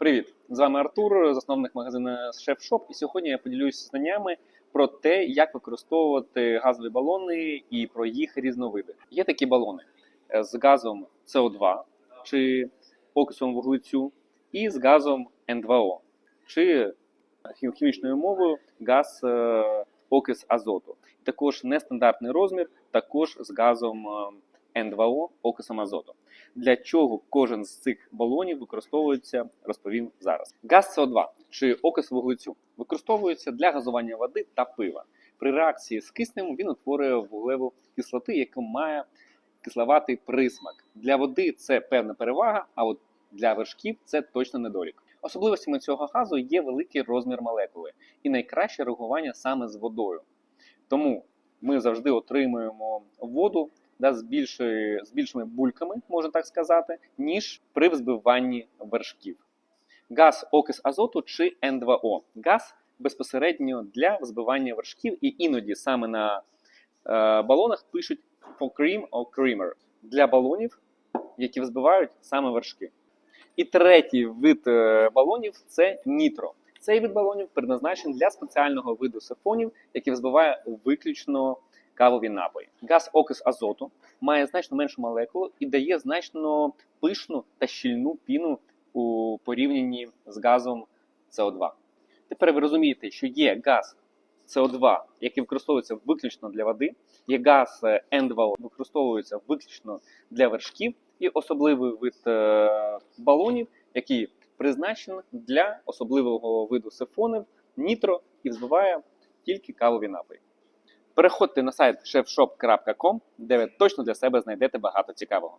Привіт! З вами Артур, засновник магазину Chef Shop. І сьогодні я поділюся знаннями про те, як використовувати газові балони і про їх різновиди. Є такі балони е, з газом СО2 чи окисом вуглецю, і з газом N2O, чи хі- хімічною мовою газ е, окис азоту. Також нестандартний розмір, також з газом е, N2O, окисом азоту. Для чого кожен з цих балонів використовується, розповім зараз. Газ СО2 чи окис вуглецю використовується для газування води та пива. При реакції з киснем він утворює вуглеву кислоти, яка має кисловатий присмак. Для води це певна перевага, а от для вершків це точно недолік. Особливостями цього газу є великий розмір молекули і найкраще реагування саме з водою. Тому ми завжди отримуємо воду да, з, більшою, з більшими бульками, можна так сказати, ніж при взбиванні вершків. Газ окис азоту чи N2O. Газ безпосередньо для взбивання вершків, і іноді саме на е, балонах пишуть for cream or creamer для балонів, які взбивають саме вершки. І третій вид е, балонів це нітро. Цей вид балонів предназначений для спеціального виду сифонів, який взбиває виключно кавові напої. Газ окис азоту має значно меншу молекулу і дає значно пишну та щільну піну у порівнянні з газом СО2. Тепер ви розумієте, що є газ СО2, який використовується виключно для води, є газ е, N2O, використовується виключно для вершків, і особливий вид е, балонів, який призначений для особливого виду сифонів, нітро і взбиває тільки кавові напої. Переходьте на сайт chefshop.com, де ви точно для себе знайдете багато цікавого.